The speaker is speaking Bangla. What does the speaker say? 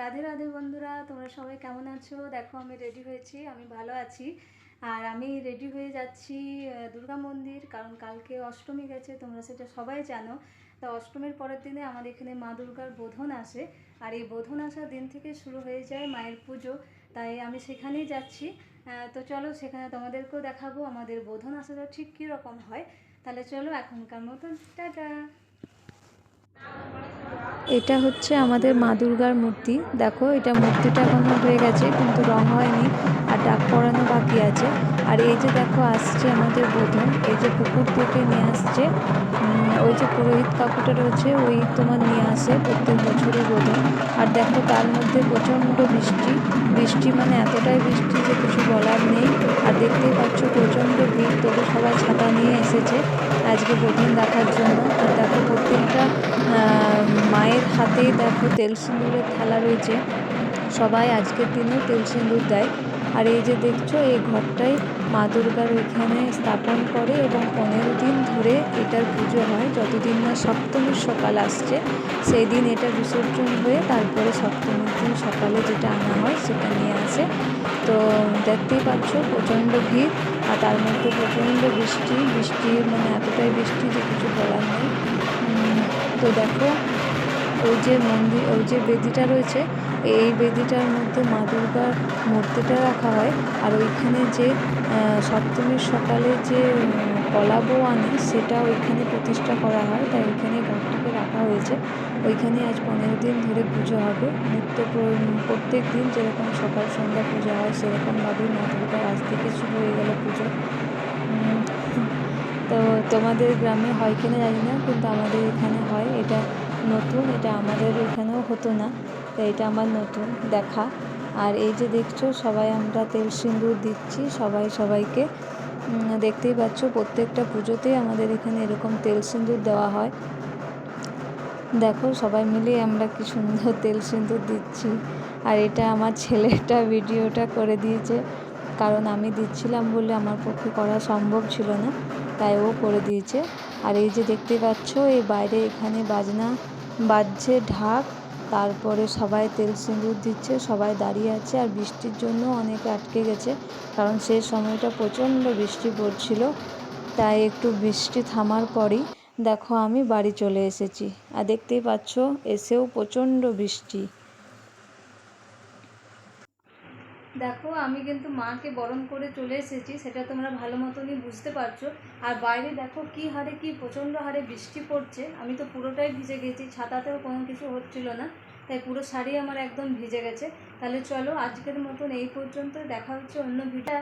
রাধে রাধে বন্ধুরা, তোমরা সবাই কেমন আছো? দেখো, আমি রেডি হয়েছি, আমি ভালো আছি। আর আমি রেডি হয়ে যাচ্ছি দুর্গা মন্দির, কারণ কালকে অষ্টমী গেছে, তোমরা সেটা সবাই জানো। তা অষ্টমীর পরের দিনে আমাদের এখানে মা দুর্গার বোধন আসে, আর এই বোধন আসার দিন থেকে শুরু হয়ে যায় মায়ের পুজো। তাই আমি সেখানেই যাচ্ছি। তো চলো, সেখানে তোমাদেরকেও দেখাবো আমাদের বোধন আসাটা ঠিক কীরকম হয়। তাহলে চলো, এখনকার মতন, টাটা! এটা হচ্ছে আমাদের মা দুর্গার মূর্তি। দেখো, এটা মূর্তিটা এখনও হয়ে গেছে, কিন্তু রং হয়নি, আর ডাক পরানো বাকি আছে। আর এই যে দেখো, আসছে আমাদের বোধন এই যে পুকুর থেকে নিয়ে আসছে। ওই যে পুরোহিত কাকুটা রয়েছে, ওই তোমার নিয়ে আসে প্রত্যেক বছরই বোধন আর দেখো, তার মধ্যে প্রচণ্ড বৃষ্টি। বৃষ্টি মানে এতটাই বৃষ্টি যে কিছু বলার নেই। আর দেখতেই পাচ্ছ, প্রচণ্ড ভিড়। তবু সবাই ছাতা নিয়ে এসেছে আজকে বোধন দেখার জন্য। আর দেখো, প্রত্যেকটা মায়ের হাতেই দেখো, তেল সিঁদুরের থালা রয়েছে। সবাই আজকের দিনে তেল সিঁদুর দেয়। আর এই যে দেখছ, এই ঘরটাই মা দুর্গার ওইখানে স্থাপন করে এবং পনেরো দিন ধরে এটার পুজো হয়। যতদিন না সপ্তমীর সকাল আসছে, সেই দিন এটা বিসর্জন হয়ে তারপরে সপ্তমীর দিন সকালে যেটা আনা হয় সেটা নিয়ে আসে। তো দেখতেই পাচ্ছ, প্রচণ্ড ভিড় আর তার মধ্যে প্রচণ্ড বৃষ্টি। বৃষ্টি মানে এতটাই বৃষ্টি যে কিছু বলার নেই। তো দেখো ওই যে মন্দির, ওই যে বেদিটা রয়েছে, এই বেদিটার মধ্যে মা দুর্গার মূর্তিটা রাখা হয়। আর ওইখানে যে সপ্তমীর সকালে যে কলা বউ আনে, সেটা ওইখানে প্রতিষ্ঠা করা হয়। তাই ওইখানে ঘরটাকে রাখা হয়েছে। ওইখানে আজ পনেরো দিন ধরে পুজো হবে। নিত্য প্রত্যেক দিন যেরকম সকাল সন্ধ্যা পুজো হয় সেরকমভাবেই মা দুর্গার আজ থেকে শুরু হয়ে গেল পুজো। তো তোমাদের গ্রামে হয় কিনা জানি না, কিন্তু আমাদের এখানে হয়। এটা নতুন, এটা আমাদের এখানেও হতো না তো এটা আমার নতুন দেখা। আর এই যে দেখছ, সবাই আমরা তেল সিঁদুর দিচ্ছি, সবাই সবাইকে। দেখতেই পাচ্ছ, প্রত্যেকটা পুজোতেই আমাদের এখানে এরকম তেল সিঁদুর দেওয়া হয়। দেখো, সবাই মিলে আমরা কি সুন্দর তেল সিঁদুর দিচ্ছি। আর এটা আমার ছেলেটা ভিডিওটা করে দিয়েছে। কারণ আমি দিচ্ছিলাম বলে আমার পক্ষে করা সম্ভব ছিল না, তাই ও করে দিয়েছে। আর এই যে দেখতে পাচ্ছ, এই বাইরে এখানে বাজনা বাজছে ঢাক, তারপরে সবাই তেল সিঁদুর দিচ্ছে, সবাই দাঁড়িয়ে আছে আর বৃষ্টির জন্য অনেকে আটকে গেছে, কারণ সেই সময়টা প্রচণ্ড বৃষ্টি পড়ছিল, তাই একটু বৃষ্টি থামার পরই দেখো আমি বাড়ি চলে এসেছি। আর দেখতেই পাচ্ছ, এসেও প্রচণ্ড বৃষ্টি। দেখো, আমি কিন্তু মাকে বরণ করে চলে এসেছি, সেটা তোমরা ভালো মতনই বুঝতে পারছ। আর বাইরে দেখো কি হারে, কি প্রচণ্ড হারে বৃষ্টি পড়ছে। আমি তো পুরোটাই ভিজে গেছি, ছাতাতেও কোনো কিছু হচ্ছিল না, তাই পুরো শাড়ি আমার একদম ভিজে গেছে। তাহলে চলো, আজকের মতন এই পর্যন্ত দেখা হচ্ছে অন্য ভিডিও